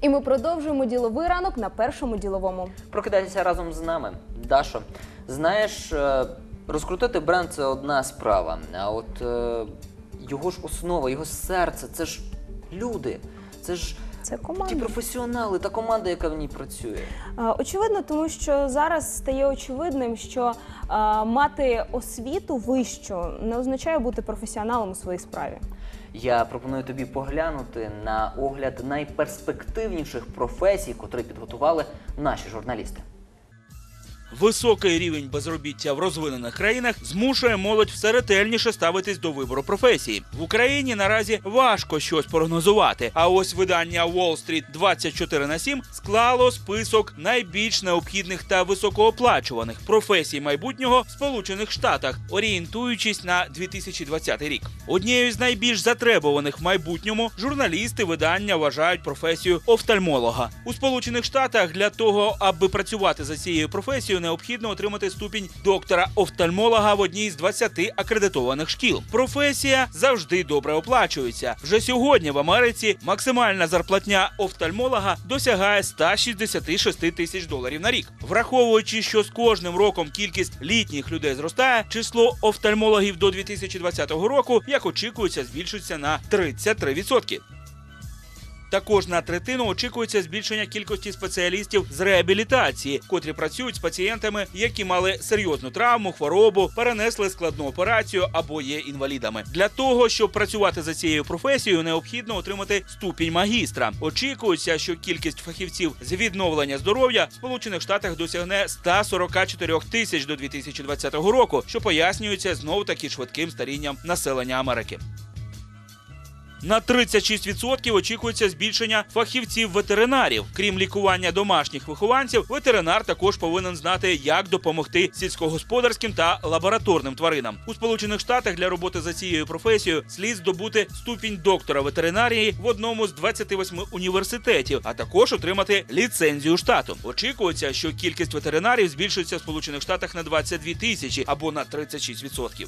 І ми продовжуємо діловий ранок на першому діловому. Прокидайтеся разом з нами. Дашо, знаєш, е, розкрутити бренд це одна справа. А от е, його ж основа, його серце це ж люди. Це ж Це ті професіонали та команда, яка в ній працює. Очевидно, тому що зараз стає очевидним, що мати освіту вищу не означає бути професіоналом у своїй справі. Я пропоную тобі поглянути на огляд найперспективніших професій, котрі підготували наші журналісти. Високий рівень безробіття в розвинених країнах змушує молодь все ретельніше ставитись до вибору професії. В Україні наразі важко щось прогнозувати. А ось видання Wall Street 24 на 7 склало список найбільш необхідних та високооплачуваних професій майбутнього в Сполучених Штатах, орієнтуючись на 2020 рік. Однією з найбільш затребуваних в майбутньому журналісти видання вважають професію офтальмолога у Сполучених Штатах. Для того аби працювати за цією професією, необхідно отримати ступінь доктора офтальмолога в одній з 20 акредитованих шкіл. Професія завжди добре оплачується. Вже сьогодні в Америці максимальна зарплатня офтальмолога досягає 166 тисяч доларів на рік. Враховуючи, що з кожним роком кількість літніх людей зростає, число офтальмологів до 2020 року, як очікується, збільшиться на 33%. Також на третину очікується збільшення кількості спеціалістів з реабілітації, котрі працюють з пацієнтами, які мали серйозну травму, хворобу, перенесли складну операцію або є інвалідами. Для того щоб працювати за цією професією, необхідно отримати ступінь магістра. Очікується, що кількість фахівців з відновлення здоров'я в Сполучених Штатах досягне 144 тисяч до 2020 року, що пояснюється знов таки швидким старінням населення Америки. На 36% очікується збільшення фахівців ветеринарів. Крім лікування домашніх вихованців, ветеринар також повинен знати, як допомогти сільськогосподарським та лабораторним тваринам. У Сполучених Штатах для роботи за цією професією слід здобути ступінь доктора ветеринарії в одному з 28 університетів, а також отримати ліцензію штату. Очікується, що кількість ветеринарів збільшиться в Сполучених Штатах на 22 тисячі або на 36%.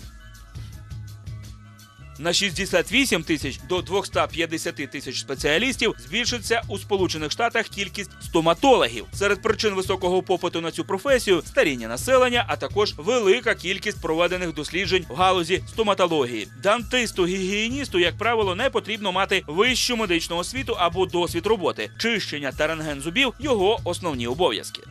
На 68 тисяч до 250 тисяч спеціалістів збільшиться у Сполучених Штатах кількість стоматологів. Серед причин високого попиту на цю професію старіння населення, а також велика кількість проведених досліджень в галузі стоматології. Дантисту гігієністу, як правило, не потрібно мати вищу медичну освіту або досвід роботи. Чищення та рентген зубів його основні обов'язки.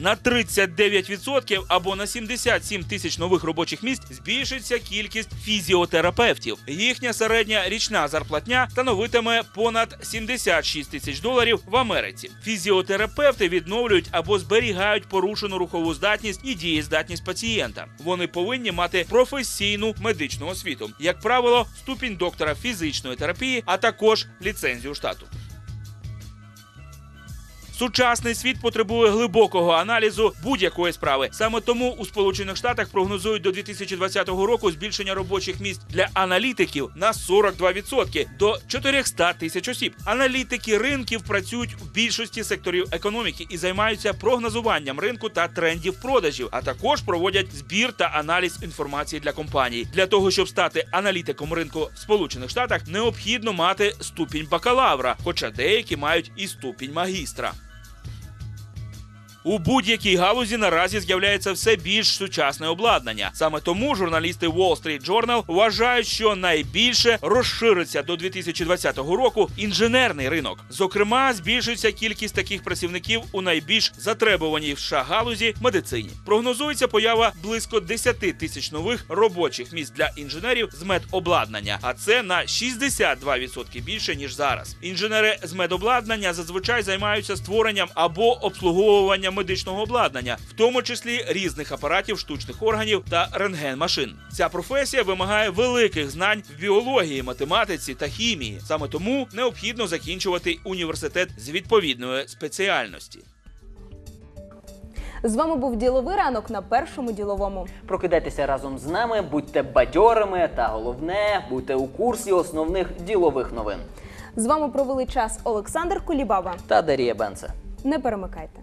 На 39% або на 77 тисяч нових робочих місць збільшиться кількість фізіотерапевтів. Їхня середня річна зарплатня становитиме понад 76 тисяч доларів в Америці. Фізіотерапевти відновлюють або зберігають порушену рухову здатність і дієздатність пацієнта. Вони повинні мати професійну медичну освіту, як правило, ступінь доктора фізичної терапії, а також ліцензію штату. Сучасний світ потребує глибокого аналізу будь-якої справи. Саме тому у Сполучених Штатах прогнозують до 2020 року збільшення робочих місць для аналітиків на 42% до 400 тисяч осіб. Аналітики ринків працюють в більшості секторів економіки і займаються прогнозуванням ринку та трендів продажів, а також проводять збір та аналіз інформації для компаній. Для того щоб стати аналітиком ринку в Сполучених Штатах, необхідно мати ступінь бакалавра, хоча деякі мають і ступінь магістра. У будь-якій галузі наразі з'являється все більш сучасне обладнання. Саме тому журналісти Wall Street Journal вважають, що найбільше розшириться до 2020 року інженерний ринок. Зокрема, збільшиться кількість таких працівників у найбільш затребуваній в США галузі медицині. Прогнозується поява близько 10 тисяч нових робочих місць для інженерів з медобладнання, а це на 62% більше ніж зараз. Інженери з медобладнання зазвичай займаються створенням або обслуговуванням медичного обладнання, в тому числі різних апаратів штучних органів та рентген-машин. Ця професія вимагає великих знань в біології, математиці та хімії. Саме тому необхідно закінчувати університет з відповідної спеціальності. З вами був діловий ранок на першому діловому. Прокидайтеся разом з нами, будьте бадьорими та головне, будьте у курсі основних ділових новин. З вами провели час Олександр Кулібаба. Та Дарія Бенце. Не перемикайте.